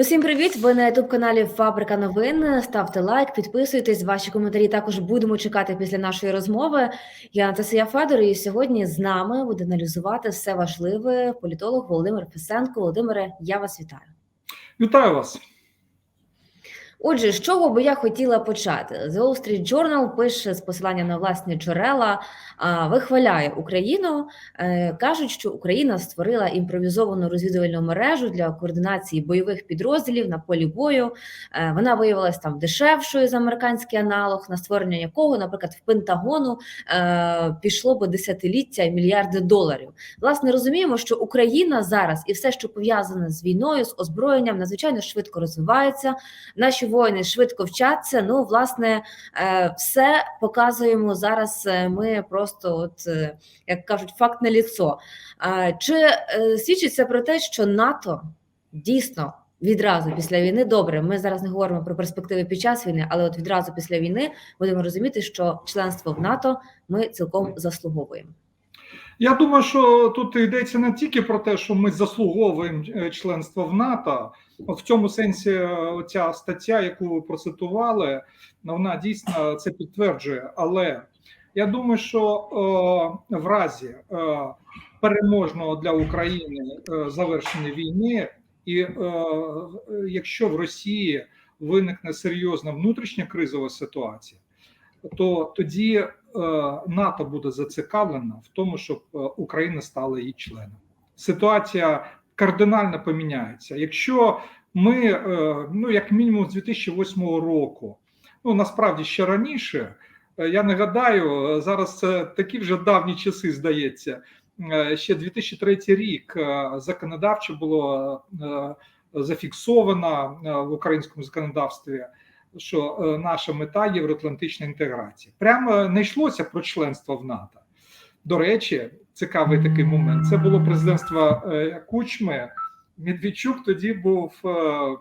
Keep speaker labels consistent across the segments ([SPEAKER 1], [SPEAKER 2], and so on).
[SPEAKER 1] Усім привіт! Ви на youtube каналі Фабрика новин. Ставте лайк, підписуйтесь. Ваші коментарі також будемо чекати після нашої розмови. Я Анастасія Федор, і сьогодні з нами буде аналізувати все важливе політолог Володимир Фесенко. Володимире, я вас вітаю.
[SPEAKER 2] Вітаю вас.
[SPEAKER 1] Отже, з чого би я хотіла почати? The Wall Street Journal пише з посиланням на власні джерела, вихваляє Україну. Е, Кажуть, що Україна створила імпровізовану розвідувальну мережу для координації бойових підрозділів на полі бою. Е, Вона виявилась там дешевшою за американський аналог, на створення якого, наприклад, в Пентагону е, пішло би десятиліття і мільярди доларів. Власне, розуміємо, що Україна зараз і все, що пов'язане з війною, з озброєнням, надзвичайно швидко розвивається. Наші воїни швидко вчаться. Ну, власне, все показуємо зараз. Ми просто, от е, як кажуть, факт на ліцо. Чи е, свідчить це про те, що НАТО дійсно відразу після війни добре? Ми зараз не говоримо про перспективи під час війни, але от відразу після війни будемо розуміти, що членство в НАТО ми цілком заслуговуємо.
[SPEAKER 2] Я думаю, що тут йдеться не тільки про те, що ми заслуговуємо е, членство в НАТО. В цьому сенсі ця стаття, яку ви процитували, вона дійсно це підтверджує. Але я думаю, що е, в разі е, переможного для України е, завершення війни, і якщо в Росії виникне серйозна внутрішня кризова ситуація, то тоді НАТО буде зацікавлена в тому, щоб Україна стала її членом. Ситуація кардинально поміняється. Якщо ми, ну як мінімум, з 2008 року, ну насправді ще раніше, я нагадаю, е, зараз це такі вже давні часи, здається. е, Ще 2003 рік е, законодавчо було е, зафіксовано е, в українському законодавстві що е, наша мета євроатлантична інтеграція. Прямо не йшлося про членство в НАТО. До речі, цікавий такий момент. Це було президентство е, Кучми. Медведчук тоді був е, е,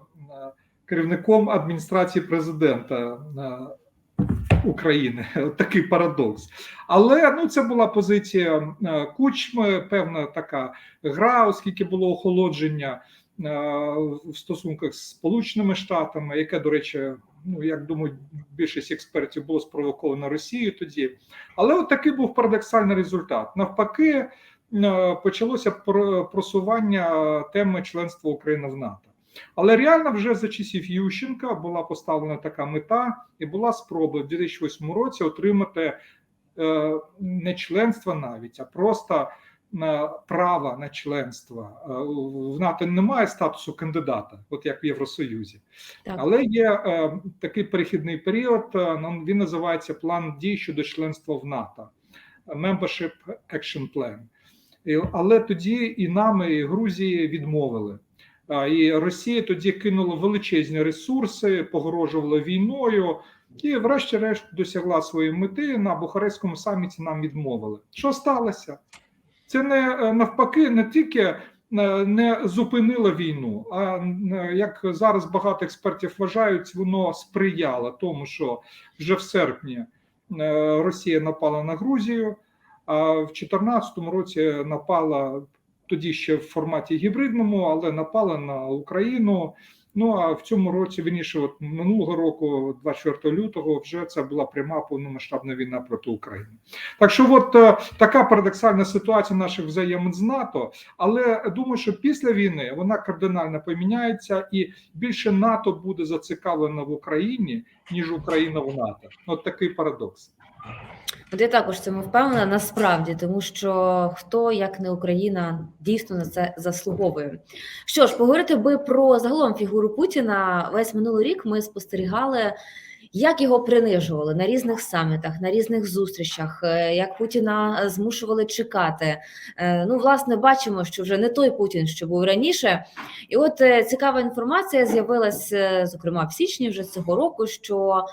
[SPEAKER 2] керівником адміністрації президента е, України. Такий парадокс. Але ну це була позиція е, Кучми, певна така гра, оскільки було охолодження е, в стосунках з Сполученими Штатами, яке, до речі, ну як думають, більшість експертів було спровоковано Росією тоді. Але от такий був парадоксальний результат. Навпаки, е, почалося про- просування теми членства України в НАТО. Але реально вже за часів Ющенка була поставлена така мета, і була спроба в 2008 році отримати е, не членство навіть, а просто е, права на членство. Е, В НАТО немає статусу кандидата, от як в Євросоюзі.
[SPEAKER 1] Так.
[SPEAKER 2] Але є е, такий перехідний період. він називається план дій щодо членства в НАТО Membership Action Plan. Але тоді і нам, і Грузії відмовили. І Росія тоді кинула величезні ресурси, погрожувала війною, і, врешті-решт, досягла своєї мети на Бухарестському саміті. Нам відмовили. Що сталося? Це не е, навпаки, не тільки е, не зупинило війну, а е, як зараз багато експертів вважають, воно сприяло тому, що вже в серпні Росія напала на Грузію, а в 2014 році напала тоді ще в форматі гібридному, але напала на Україну. Ну а в цьому році, вірніше, от минулого року, 24 лютого, вже це була пряма повномасштабна війна проти України. Так що, от е, така парадоксальна ситуація наших взаємин з НАТО. Але думаю, що після війни вона кардинально поміняється, і більше НАТО буде зацікавлено в Україні, ніж Україна в НАТО. От такий парадокс.
[SPEAKER 1] От я також цьому впевнена насправді, тому що хто як не Україна дійсно на це заслуговує. Що ж, поговорити би про загалом фігуру Путіна. Весь минулий рік ми спостерігали, як його принижували на різних самітах, на різних зустрічах, е, як Путіна змушували чекати. Е, Ну, власне, бачимо, що вже не той Путін, що був раніше. І от е, цікава інформація з'явилася, зокрема в січні вже цього року, що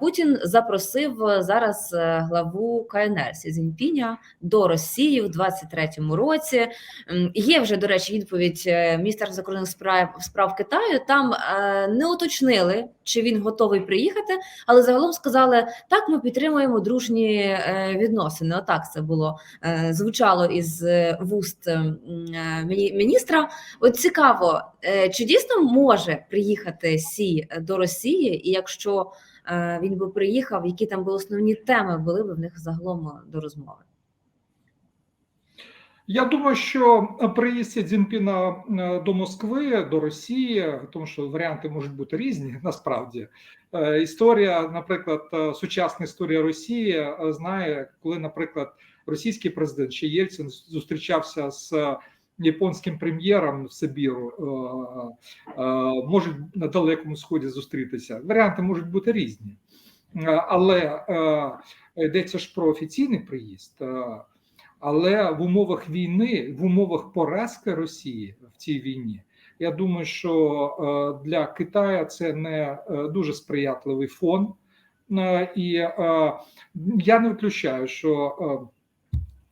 [SPEAKER 1] Путін запросив зараз е, главу КНР Сі Цзіньпіня до Росії в 23-му році. Є вже до речі відповідь е, міністерства закордонних справ справ Китаю. Там е, не уточнили, чи він готовий приїхати але загалом сказали, так, ми підтримуємо дружні е, відносини. Отак це було е, звучало із е, вуст е, міні- міністра. От цікаво, е, чи дійсно може приїхати Сі до Росії, і якщо е, він би приїхав, які там були основні теми були б в них загалом до розмови?
[SPEAKER 2] Я думаю, що приїзд Сі Цзіньпіна е, до Москви, до Росії, тому що варіанти можуть бути різні. Насправді Е, історія, наприклад, е, сучасна історія Росії е, знає, коли, наприклад, російський президент ще Єльцин зустрічався з японським прем'єром в Сибіру, е, е, можуть на далекому сході зустрітися. Варіанти можуть бути різні, Е, але е, йдеться ж про офіційний приїзд. е, але в умовах війни, в умовах поразки Росії в цій війні, я думаю, що е, для Китаю це не е, дуже сприятливий фон. Е, І е, я не виключаю, що е,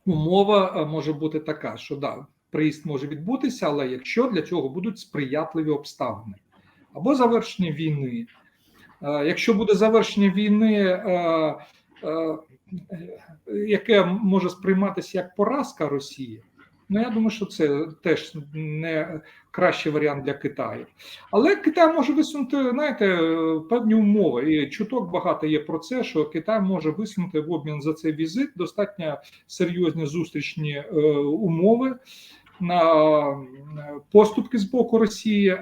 [SPEAKER 2] умова е, може бути така, що да, приїзд може відбутися, але якщо для цього будуть сприятливі обставини або завершення війни. Е, Якщо буде завершення війни, е, е, яке може сприйматися як поразка Росії, ну я думаю, що це теж не кращий варіант для Китаю. Але Китай може висунути, знаєте, певні умови. І чуток багато є про це, що Китай може висунути в обмін за цей візит достатньо серйозні зустрічні умови. На поступки з боку Росії,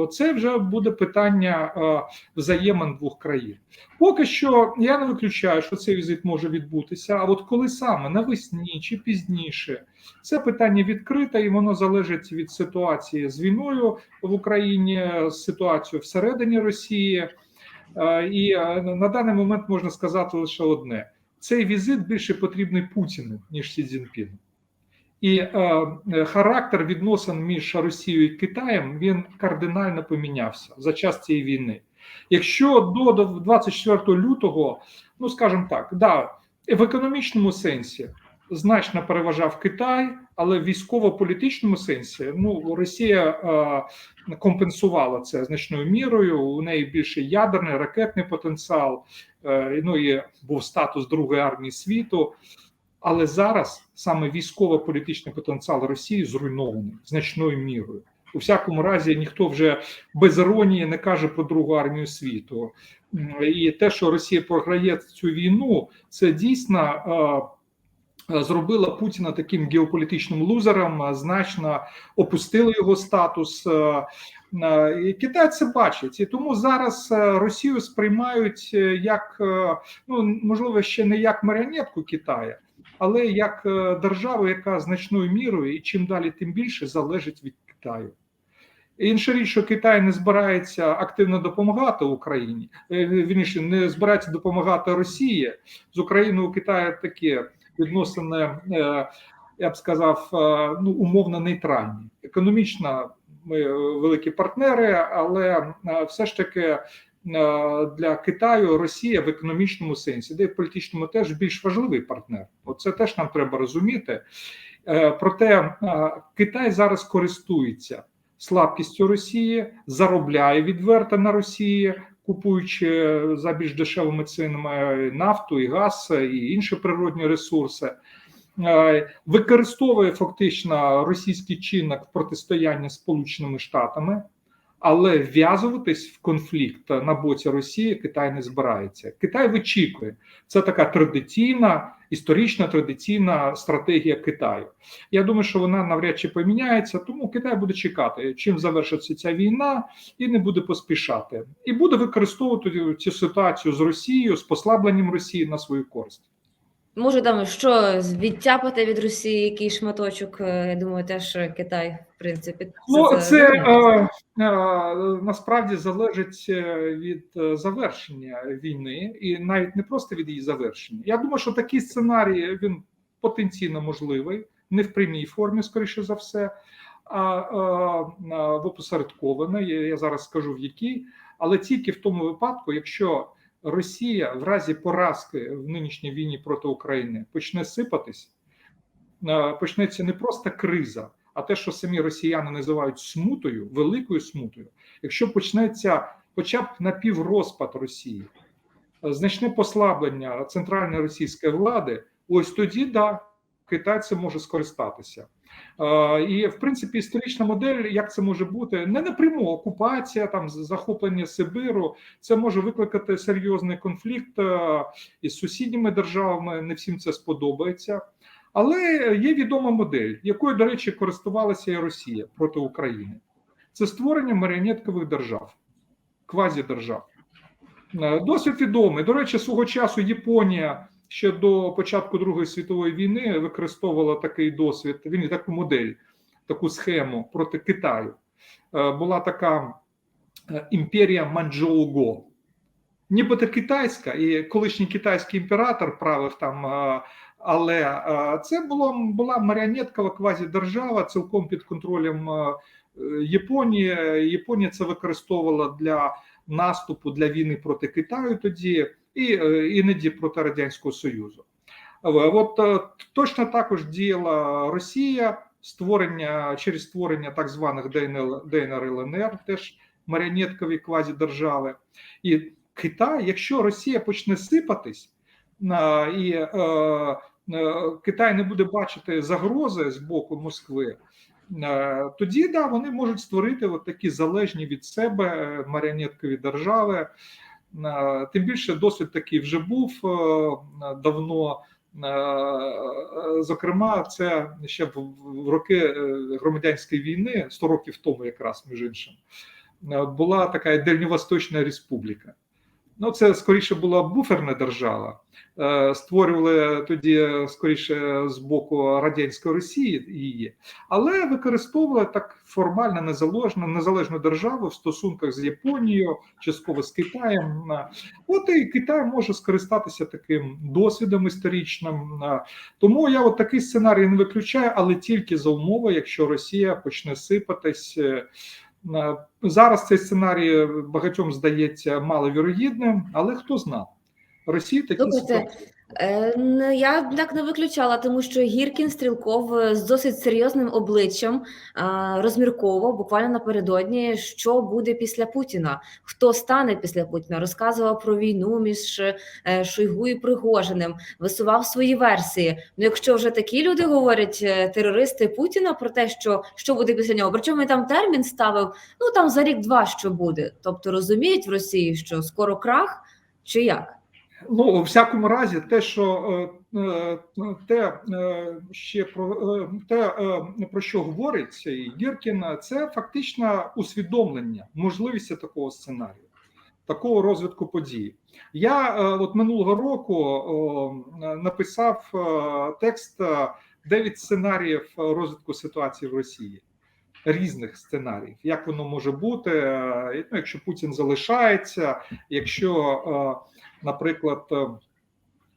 [SPEAKER 2] Е, це вже буде питання е, взаємин двох країн. Поки що я не виключаю, що цей візит може відбутися. А от коли саме навесні чи пізніше, це питання відкрите, і воно залежить від ситуації з війною в Україні, з ситуацією всередині Росії. Е, І на даний момент можна сказати лише одне: цей візит більше потрібний Путіну ніж Сі Цзіньпіну. І е, е, характер відносин між Росією і Китаєм він кардинально помінявся за час цієї війни. Якщо до, до 24 лютого, ну скажімо так, да, в економічному сенсі значно переважав Китай, але в військово-політичному сенсі ну Росія е, компенсувала це значною мірою. У неї більше ядерний ракетний потенціал. Е, ну і був статус другої армії світу. Але зараз саме військово-політичний потенціал Росії зруйнований значною мірою. У всякому разі, ніхто вже без іронії не каже про другу армію світу. І те, що Росія програє цю війну, це дійсно е, е, зробило Путіна таким геополітичним лузером, е, значно опустило його статус. І Китай це бачить, і тому зараз Росію сприймають як ну можливо ще не як маріонетку Китая, але як е, державу, яка значною мірою і чим далі, тим більше залежить від Китаю. Інша річ, що Китай не збирається активно допомагати Україні, е, вірніше, не збирається допомагати Росії з Україною. У Китаю такі відносини, е, я б сказав, ну умовно нейтральні. Економічно ми великі партнери, але все ж таки для Китаю Росія в економічному сенсі, де в політичному теж більш важливий партнер. Оце теж нам треба розуміти. Е, Проте е, Китай зараз користується слабкістю Росії, заробляє відверто на Росії, купуючи за більш дешевими цінами нафту і газ і інші природні ресурси. Е, Використовує фактично російський чинник в протистоянні Сполученими Штатами, але вв'язуватись в конфлікт на боці Росії Китай не збирається. Китай вичікує. Це така традиційна, історична традиційна стратегія Китаю. Я думаю, що вона навряд чи поміняється, тому Китай буде чекати, чим завершиться ця війна, і не буде поспішати, і буде використовувати цю ситуацію з Росією, з послабленням Росії на свою користь.
[SPEAKER 1] Може, там що відтяпати від Росії який шматочок? е, Я думаю, теж Китай, в принципі,
[SPEAKER 2] Ну,
[SPEAKER 1] за
[SPEAKER 2] це е, е, насправді залежить е, від е, завершення війни, і навіть не просто від її завершення. Я думаю, що такий сценарій він потенційно можливий, не в прямій формі, скоріше за все, а е, а в опосередкованій. Я зараз скажу в якій, але тільки в тому випадку, якщо Росія в разі поразки в нинішній війні проти України почне сипатись, е, почнеться не просто криза, а те, що самі росіяни називають смутою, великою смутою, якщо почнеться хоча б напіврозпад Росії, е, значне послаблення центральної російської влади, ось тоді да, Китай це може скористатися. Е, І в принципі історична модель, як це може бути, не напряму окупація, там захоплення Сибиру, це може викликати серйозний конфлікт е, із сусідніми державами. Не всім це сподобається. Але є відома модель, якою, до речі, користувалася і Росія проти України. Це створення маріонеткових держав, квазідержав. Е, Досвід відомий. До речі, свого часу Японія ще до початку Другої світової війни використовувала такий досвід, він таку модель, таку схему проти Китаю. Е, Була така е, імперія Манчжоуго. Нібито китайська, і колишній китайський імператор правив там, е, але це було, була маріонеткова квазідержава, цілком під контролем Японії. Японія це використовувала для наступу для війни проти Китаю тоді і е, іноді проти Радянського Союзу. Е, От е, точно також діяла Росія створення через створення так званих ДНР, ДНР ЛНР, теж маріонеткові квазідержави. І Китай, якщо Росія почне сипатись і Китай не буде бачити загрози з боку Москви, тоді да, вони можуть створити от такі залежні від себе маріонеткові держави. Е, Тим більше досвід такий вже був е, давно. Е, Зокрема, це ще в роки громадянської війни, 100 років тому, якраз між іншим, була така Дальньовосточна Республіка. Ну, це скоріше була буферна держава. Е, Створювали тоді е, скоріше з боку радянської Росії її, але використовували так формально незалежну незалежну державу в стосунках з Японією, частково з Китаєм. Е, От і Китай може скористатися таким досвідом історичним. Тому я от такий сценарій не виключаю, але тільки за умови, якщо Росія почне сипатись. Е, Зараз цей сценарій багатьом здається маловірогідним, але хто знав? Росії такі
[SPEAKER 1] Слухайте,
[SPEAKER 2] ситуації.
[SPEAKER 1] Е, Я так не виключала, тому що Гіркін Стрілков е, з досить серйозним обличчям а, розмірковував буквально напередодні, що буде після Путіна, хто стане після Путіна. Розказував про війну між е, Шойгу і Пригожиним, висував свої версії. Ну, якщо вже такі люди говорять, е, терористи Путіна про те, що, що буде після нього, причому він там термін ставив, ну там за рік-два що буде. Тобто розуміють в Росії, що скоро крах, чи як?
[SPEAKER 2] Ну, у всякому разі, те, що е, е, те, е, ще про те, про що говорить цей Гіркін, це фактично усвідомлення, можливість такого сценарію, такого розвитку подій. Я от минулого року написав текст 9 сценаріїв розвитку ситуації в Росії. Різних сценаріїв, як воно може бути, е, ну, якщо Путін залишається, якщо е, наприклад, е,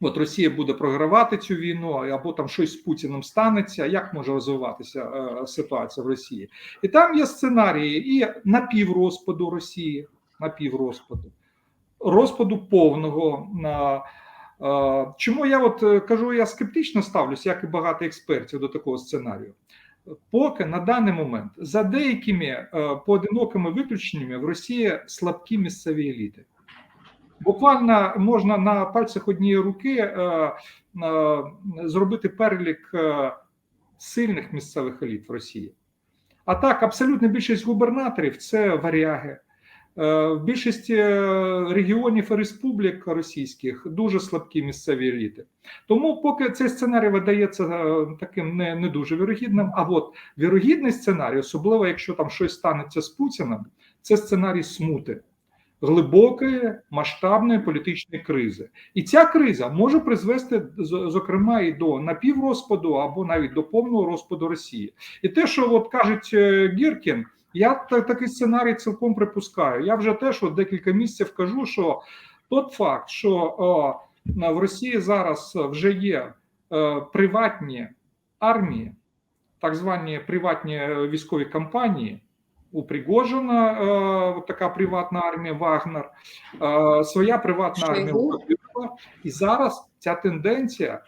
[SPEAKER 2] от Росія буде програвати цю війну, або там щось з Путіним станеться, як може розвиватися ситуація в Росії? І там є сценарії і напіврозпаду Росії, напіврозпаду, розпаду повного. Чому я от кажу, я скептично ставлюсь, як і багато експертів до такого сценарію. Поки на даний момент за деякими е, поодинокими виключеннями в Росії слабкі місцеві еліти. Буквально можна на пальцях однієї руки е, е, зробити перелік сильних місцевих еліт в Росії. А так, абсолютна більшість губернаторів це варяги. Е, в більшості е, регіонів і республік російських дуже слабкі місцеві еліти. Тому, поки цей сценарій видається е, таким не, не дуже вірогідним. А от вірогідний сценарій, особливо якщо там щось станеться з Путіним, це сценарій смути глибокої масштабної політичної кризи, і ця криза може призвести зокрема і до напіврозпаду або навіть до повного розпаду Росії. І те, що от кажуть Гіркін, я такий сценарій цілком припускаю. Я вже теж от декілька місяців кажу, що тот факт, що о, в Росії зараз вже є е, приватні армії, так звані приватні е, військові компанії. У Пригожина е, така приватна армія Вагнер, е, своя приватна армія. І зараз ця тенденція е,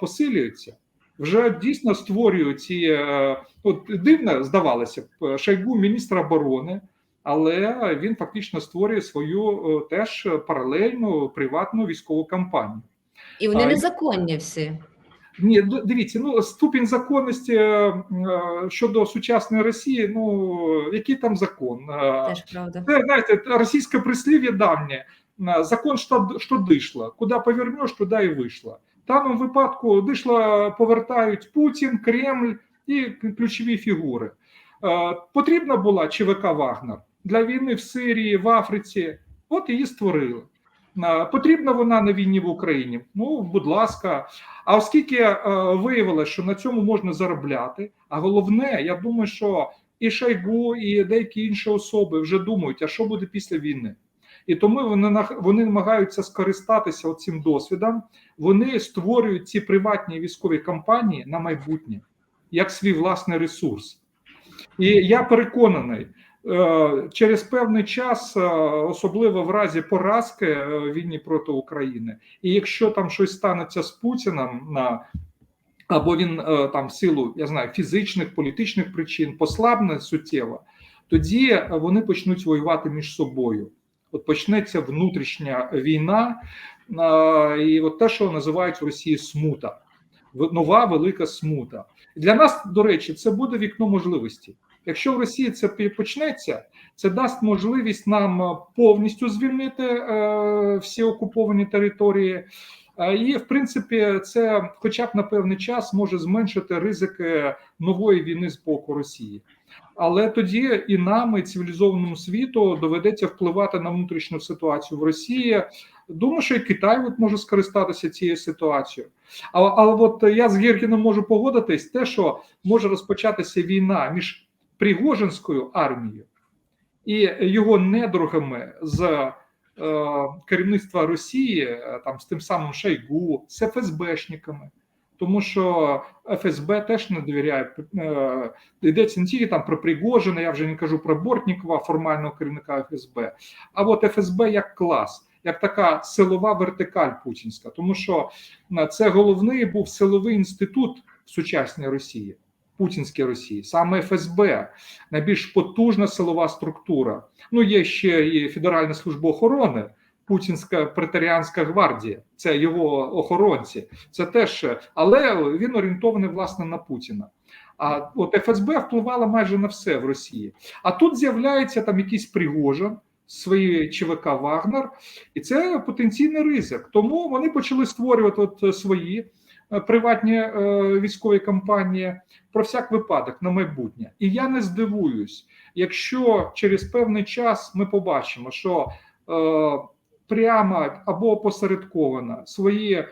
[SPEAKER 2] посилюється. Вже дійсно створюють ці е, от дивно здавалося б Шойгу, міністр оборони, але він фактично створює свою е, теж паралельну приватну військову кампанію.
[SPEAKER 1] І вони незаконні всі.
[SPEAKER 2] Ні, дивіться, ну ступінь законності е, щодо сучасної Росії. Ну який там закон?
[SPEAKER 1] Теж правда.
[SPEAKER 2] Це знаєте, російське прислів'я давнє. Закон що, що дишло. Куди повернеш, туди і вийшло. В даному випадку дишло повертають Путін, Кремль і ключові фігури. Е, Потрібна була ЧВК Вагнер для війни в Сирії, в Африці. От її створили. Е, Потрібна вона на війні в Україні. Ну, будь ласка. А оскільки е, виявилося, що на цьому можна заробляти, а головне, я думаю, що і Шойгу, і деякі інші особи вже думають, а що буде після війни. І тому вони вони намагаються скористатися цим досвідом. Вони створюють ці приватні військові кампанії на майбутнє як свій власний ресурс. І я переконаний, е, через певний час, е, особливо в разі поразки е, війні проти України, і якщо там щось станеться з Путіним на або він там в силу я знаю фізичних політичних причин послабне суттєво, тоді вони почнуть воювати між собою. От почнеться внутрішня війна, і от те, що називають в Росії смута, нова велика смута. Для нас, до речі, це буде вікно можливості. Якщо в Росії це почнеться, це дасть можливість нам повністю звільнити е, всі окуповані території. Е, І, в принципі, це, хоча б на певний час, може зменшити ризики нової війни з боку Росії. Але тоді і нам, і цивілізованому світу доведеться впливати на внутрішню ситуацію в Росії. Думаю, що і Китай от може скористатися цією ситуацією. А, але от я з Гіркіном можу погодитись, те, що може розпочатися війна між Пригожинською армією і його недругами з е, керівництва Росії, е, там з тим самим Шойгу, з ФСБшниками. Тому що ФСБ теж не довіряє. Е, йдеться не тільки там про Пригожина, я вже не кажу про Бортнікова, формального керівника ФСБ, а от ФСБ як клас, як така силова вертикаль путінська, тому що е, це головний був силовий інститут в сучасній Росії, путінській Росії, саме ФСБ, найбільш потужна силова структура. Ну, є ще і Федеральна служба охорони, Путінська преторіанська гвардія, це його охоронці. Це теж, але він орієнтований власне на Путіна. А от ФСБ впливала майже на все в Росії. А тут з'являється там якийсь Пригожин, свої ЧВК Вагнер, і це потенційний ризик. Тому вони почали створювати от свої е, приватні е, військові кампанії про всяк випадок на майбутнє. І я не здивуюсь, якщо через певний час ми побачимо, що е, прямо або опосередковано. Свої е,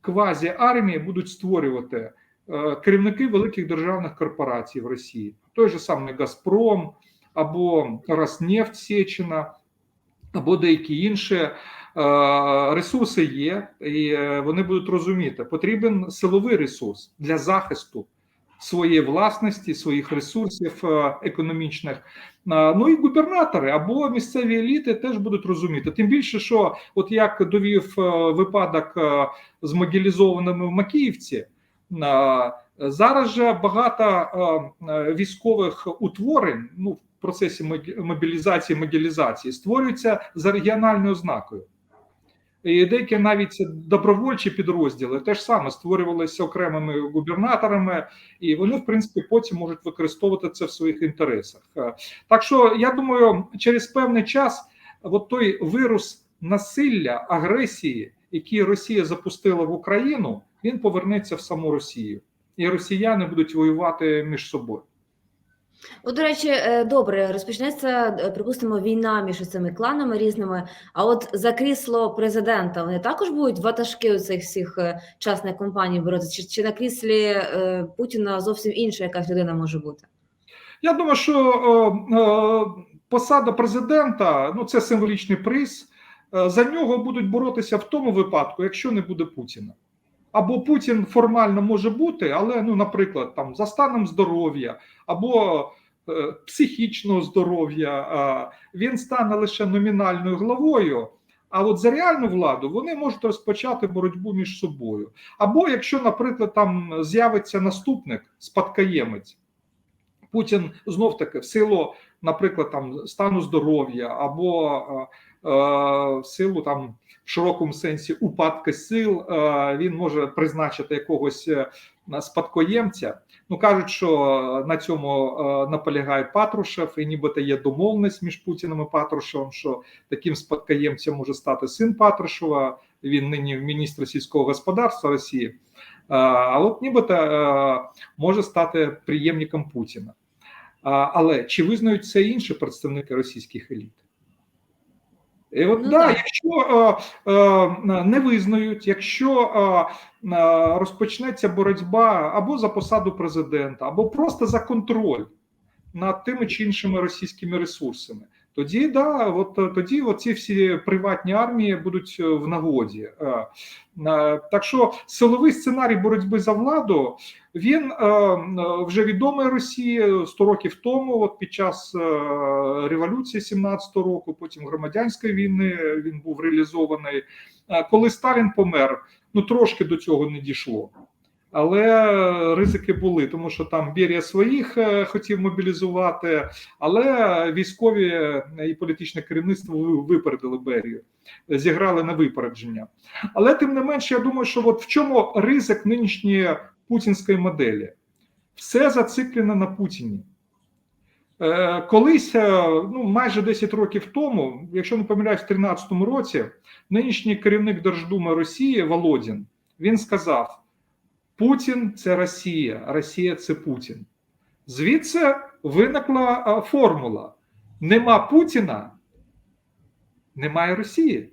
[SPEAKER 2] квазі армії будуть створювати е, керівники великих державних корпорацій в Росії, той же самий Газпром або Роснефть Сечина, або деякі інші е, ресурси є, і е, вони будуть розуміти, потрібен силовий ресурс для захисту своєї власності, своїх ресурсів е, економічних. Е, Ну і губернатори або місцеві еліти теж будуть розуміти. Тим більше, що от як довів е, випадок з мобілізованими в Макіївці, зараз же багато військових утворень, ну в процесі мобілізації мобілізації створюються за регіональною ознакою. І деякі навіть добровольчі підрозділи теж саме створювалися окремими губернаторами, і вони, в принципі, потім можуть використовувати це в своїх інтересах. Е, Так що я думаю, через певний час от той вірус насилля, агресії, який Росія запустила в Україну, він повернеться в саму Росію, і росіяни будуть воювати між собою.
[SPEAKER 1] От, до речі, е, добре, розпочнеться, е, припустимо, війна між цими кланами різними. А от за крісло президента вони також будуть ватажки у цих всіх е, частних компаній боротися? Чи, чи на кріслі Путіна зовсім інша якась людина може бути?
[SPEAKER 2] Я думаю, що е, е, посада президента ну це символічний приз. За нього будуть боротися в тому випадку, якщо не буде Путіна. Або Путін формально може бути, але ну, наприклад, там за станом здоров'я або е, психічного здоров'я е, він стане лише номінальною главою. А от за реальну владу вони можуть розпочати боротьбу між собою. Або якщо, наприклад, там з'явиться наступник, спадкоємець, Путін знов таки в силу наприклад, там стану здоров'я або е, в силу там в широкому сенсі упадки сил, е, він може призначити якогось е, спадкоємця. Ну кажуть, що на цьому е, наполягає Патрушев, і нібито є домовленість між Путіним і Патрушевим, що таким спадкоємцем може стати син Патрушева. Він нині міністр сільського господарства Росії. Е, А от нібито е, може стати приємником Путіна. Але чи визнають це інші представники російських еліт? І от
[SPEAKER 1] Ну,
[SPEAKER 2] да,
[SPEAKER 1] так.
[SPEAKER 2] якщо е, е, не визнають, якщо е, е, розпочнеться боротьба або за посаду президента, або просто за контроль над тими чи іншими російськими ресурсами, тоді да, от е, тоді от ці всі приватні армії будуть е, в нагоді. Е, Так що силовий сценарій боротьби за владу він вже відомий Росії 100 років тому, от під час революції 17-го року, потім громадянської війни він був реалізований. Коли Сталін помер, ну трошки до цього не дійшло. Але ризики були, тому що там Берія своїх е, хотів мобілізувати, але військові е, і політичне керівництво випередили Берію, зіграли на випередження. Але тим не менше, я думаю, що от в чому ризик нинішньої путінської моделі? Все зациклено на Путіні. Е, Колись, ну майже 10 років тому, якщо не помиляюсь, в 2013 році, нинішній керівник Держдуми Росії Володін він сказав: Путін це Росія, Росія це Путін. Звідси виникла е, формула: нема Путіна, немає Росії.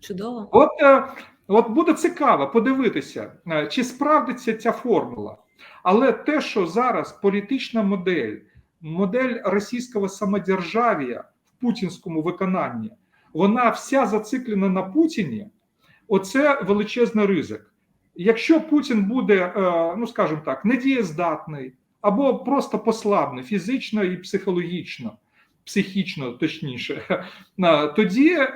[SPEAKER 1] Чудово.
[SPEAKER 2] От, е, от буде цікаво подивитися, е, чи справдиться ця формула. Але те, що зараз політична модель, модель російського самодержав'я в путінському виконанні, вона вся зациклена на Путіні, оце величезний ризик. Якщо Путін буде, е, ну скажімо так, недієздатний або просто послабний фізично і психологічно, психічно точніше, тоді е,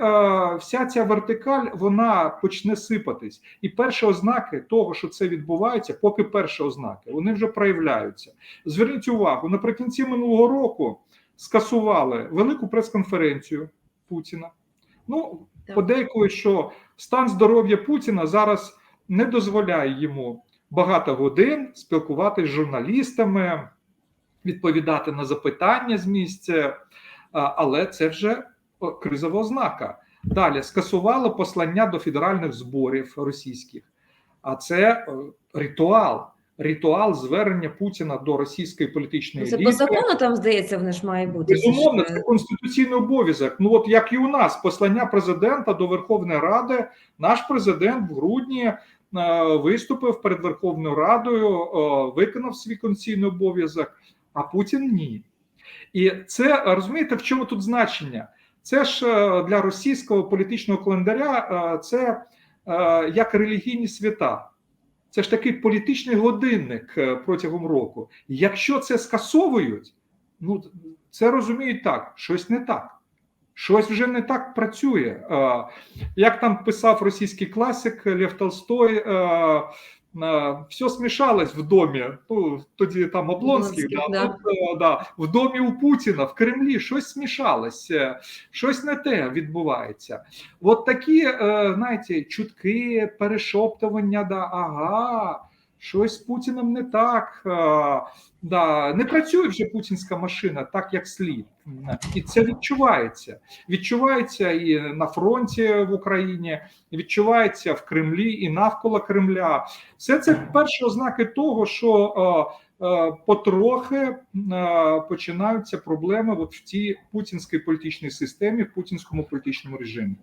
[SPEAKER 2] вся ця вертикаль вона почне сипатись. І перші ознаки того, що це відбувається, поки перші ознаки, вони вже проявляються. Зверніть увагу, наприкінці минулого року скасували велику прес-конференцію Путіна. Ну,
[SPEAKER 1] Так.
[SPEAKER 2] подейкують, що стан здоров'я Путіна зараз не дозволяє йому багато годин спілкуватися з журналістами, відповідати на запитання з місця, але це вже кризова ознака. Далі скасували послання до федеральних зборів російських, а це е, ритуал. Ритуал звернення Путіна до російської політичної
[SPEAKER 1] Це по закону там здається, вони ж має бути.
[SPEAKER 2] Безумовно,
[SPEAKER 1] Це е,
[SPEAKER 2] конституційний обов'язок. Ну от як і у нас, послання президента до Верховної Ради, наш президент в грудні е, виступив перед Верховною Радою, е, виконав свій конституційний обов'язок, а Путін ні. І це розумієте, в чому тут значення? Це ж е, для російського політичного календаря е, це е, як релігійні свята. Це ж такий політичний годинник е, протягом року. Якщо це скасовують, ну це розуміють так, щось не так. Щось вже не так працює. Як там писав російський класик Лев Толстой, все смішалось в домі. Ну тоді там Облонський,
[SPEAKER 1] Облонський,
[SPEAKER 2] да,
[SPEAKER 1] да.
[SPEAKER 2] тут, е, да, в домі у Путіна, в Кремлі щось смішалось, щось не те відбувається. От такі, е, знаєте, чутки, перешоптування, да, ага, щось з Путіним не так. е, Да, не працює вже путінська машина так, як слід, і це відчувається. Відчувається і на фронті в Україні, відчувається в Кремлі і навколо Кремля. Все це перші ознаки того, що е, е, потрохи починаються проблеми от в тій путінській політичній системі, в путінському політичному режимі.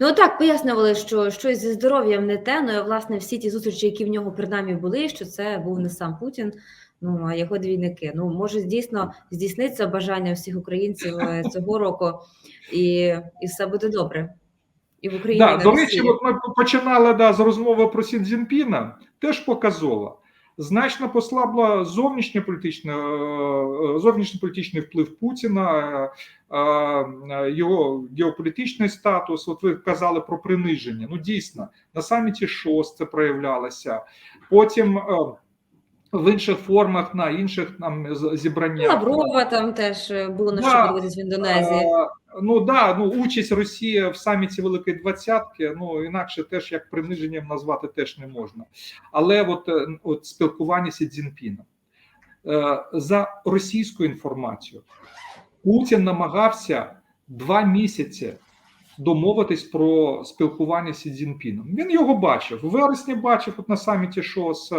[SPEAKER 1] Ну так пояснювали, що щось зі здоров'ям не те. Ну і власне всі ті зустрічі, які в нього принаймні були, що це був не сам Путін, ну а його двійники. Ну може дійсно здійсниться бажання всіх українців е, цього року, і, і все буде добре. І в Україні.
[SPEAKER 2] Да, до речі, от ми починали да, з розмови про Сі Цзіньпіна, теж показово. Значно послабла зовнішня політична, е, зовнішній політичний вплив Путіна, е, е, його геополітичний статус. От ви казали про приниження. Ну дійсно, на саміті ШОС це проявлялося. Потім е, в інших формах, на інших там зібраннях.
[SPEAKER 1] Лаврова там теж е, було на
[SPEAKER 2] Да.
[SPEAKER 1] що подивитись в Індонезії.
[SPEAKER 2] Ну да, ну участь Росії в саміті Великої Двадцятки, ну інакше теж як приниженням назвати теж не можна. Але от, е, от спілкування з Цзіньпіном. Е, за російську інформацію Путін намагався два місяці домовитись про спілкування з Цзіньпіном. Він його бачив в вересні. Бачив от на саміті ШОС,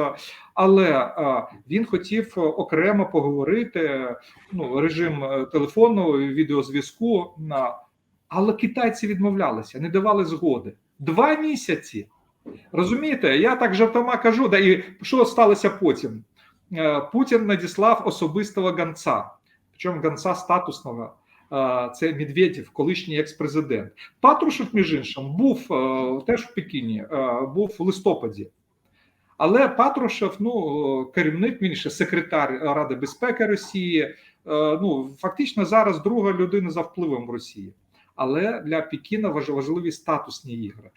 [SPEAKER 2] але е, він хотів е, окремо поговорити. Ну, режим е, телефонного відеозв'язку але китайці відмовлялися, не давали згоди. Два місяці. Розумієте, я так жартома кажу, да і що сталося потім? Путін надіслав особистого гонца, причому гонца статусного. Е, Це Медведєв, колишній екс-президент. Патрушев, між іншим, був е, теж в Пекіні, е, був в листопаді. Але Патрушев, ну керівник, він ще секретар Ради безпеки Росії. е, Ну фактично зараз друга людина за впливом в Росії. Але для Пекіна важ- важливі статусні ігри.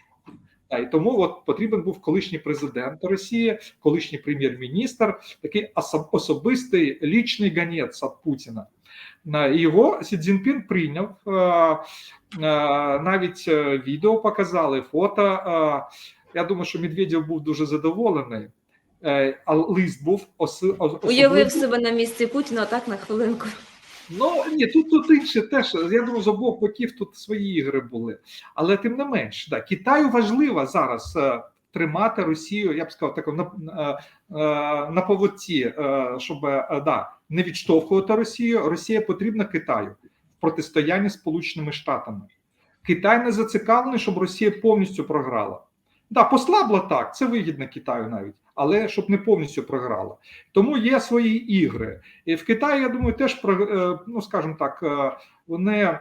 [SPEAKER 2] Та, і тому от потрібен був колишній президент Росії, колишній прем'єр-міністр, такий особистий лічний ганець від Путіна. На- і Його Сі Цзіньпін прийняв. е, е, Навіть е, відео показали, фото. е, Я думаю, що Медведєв був дуже задоволений. Е, А лист був оси-
[SPEAKER 1] Уявив себе на місці Путіна так на хвилинку.
[SPEAKER 2] Ну ні, тут тут інше теж. Я думаю, з обох боків тут свої ігри були. Але тим не менш, да, Китаю важливо зараз е, тримати Росію, я б сказав, таку на, е, е, на поводці, е, щоб е, да, не відштовхувати Росію. Росія потрібна Китаю в протистоянні з Сполученими Штатами. Китай не зацікавлений, щоб Росія повністю програла. Да, послабла так, це вигідно Китаю навіть, але щоб не повністю програла. Тому є свої ігри. І в Китаї, я думаю, теж е, ну скажімо так, е, вони е,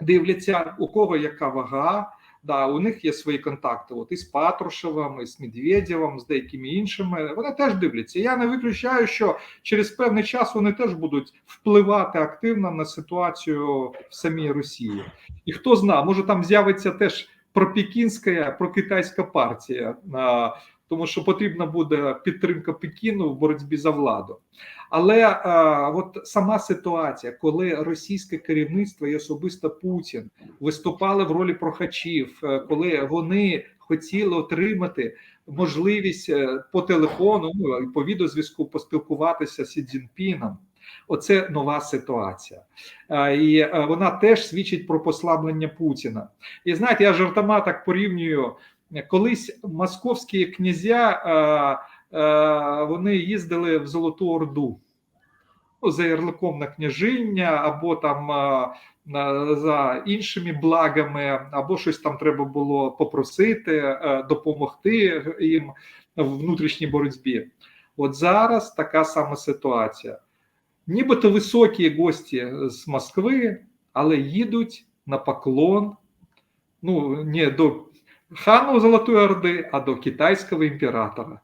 [SPEAKER 2] дивляться, у кого яка вага. Да, у них є свої контакти. От і з Патрушевим, із Медведєвим, з деякими іншими. Вони теж дивляться. Я не виключаю, що через певний час вони теж будуть впливати активно на ситуацію в самій Росії. І хто знає, може там з'явиться теж пропікінська, прокитайська партія. Тому що потрібна буде підтримка Пекіну в боротьбі за владу. Але е, от сама ситуація, коли російське керівництво і особисто Путін виступали в ролі прохачів, е, коли вони хотіли отримати можливість е, по телефону, ну по відеозв'язку поспілкуватися з Сі Цзіньпіном, Оце нова ситуація, Е, і вона теж свідчить про послаблення Путіна. І знаєте, я жартома так порівнюю. Колись московські князя вони їздили в Золоту Орду ну, за ярликом на княжиння, або там за іншими благами, або щось там треба було попросити, е, допомогти їм в внутрішній боротьбі. От зараз така сама ситуація. Нібито високі гості з Москви, але їдуть на поклон ну, не до хану Золотої Орди, а до китайського імператора.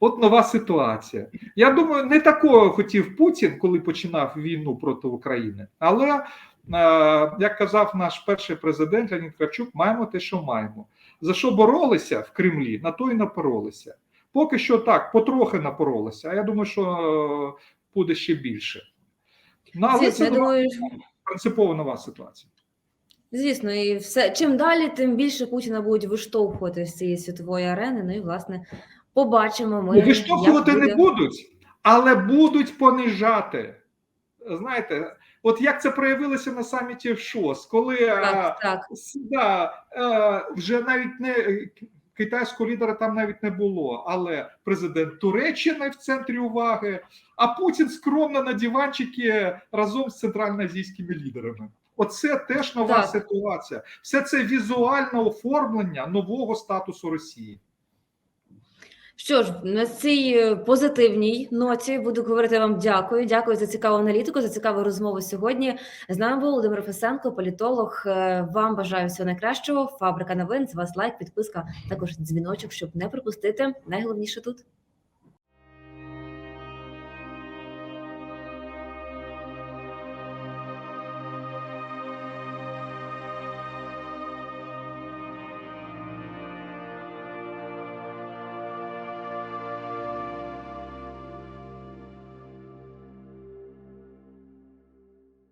[SPEAKER 2] От нова ситуація. Я думаю, не такого хотів Путін, коли починав війну проти України. Але, е, як казав наш перший президент Леонід Кравчук, маємо те, що маємо. За що боролися в Кремлі, на то і напоролися. Поки що так, потрохи напоролися, а я думаю, що е, буде ще більше. Ну, але це принципово нова ситуація.
[SPEAKER 1] Звісно, і все чим далі, тим більше Путіна будуть виштовхувати з цієї світової арени. Ну і власне побачимо. Ми
[SPEAKER 2] Ну, Виштовхувати
[SPEAKER 1] як
[SPEAKER 2] не будуть, але будуть понижати. Знаєте, от як це проявилося на саміті в ШОС, коли е,
[SPEAKER 1] Так, так.
[SPEAKER 2] да, е, вже навіть не китайського лідера там навіть не було, але президент Туреччини в центрі уваги, а Путін скромно на диванчики разом з центральноазійськими лідерами. Оце теж нова
[SPEAKER 1] Так.
[SPEAKER 2] ситуація. Все це візуальне оформлення нового статусу Росії.
[SPEAKER 1] Що ж, на цій е, позитивній ноті буду говорити вам дякую. Дякую за цікаву аналітику, за цікаву розмову сьогодні. З нами був Володимир Фесенко, політолог. Е, Вам бажаю всього найкращого. Фабрика новин. З вас лайк, підписка, також дзвіночок, щоб не пропустити. Найголовніше тут.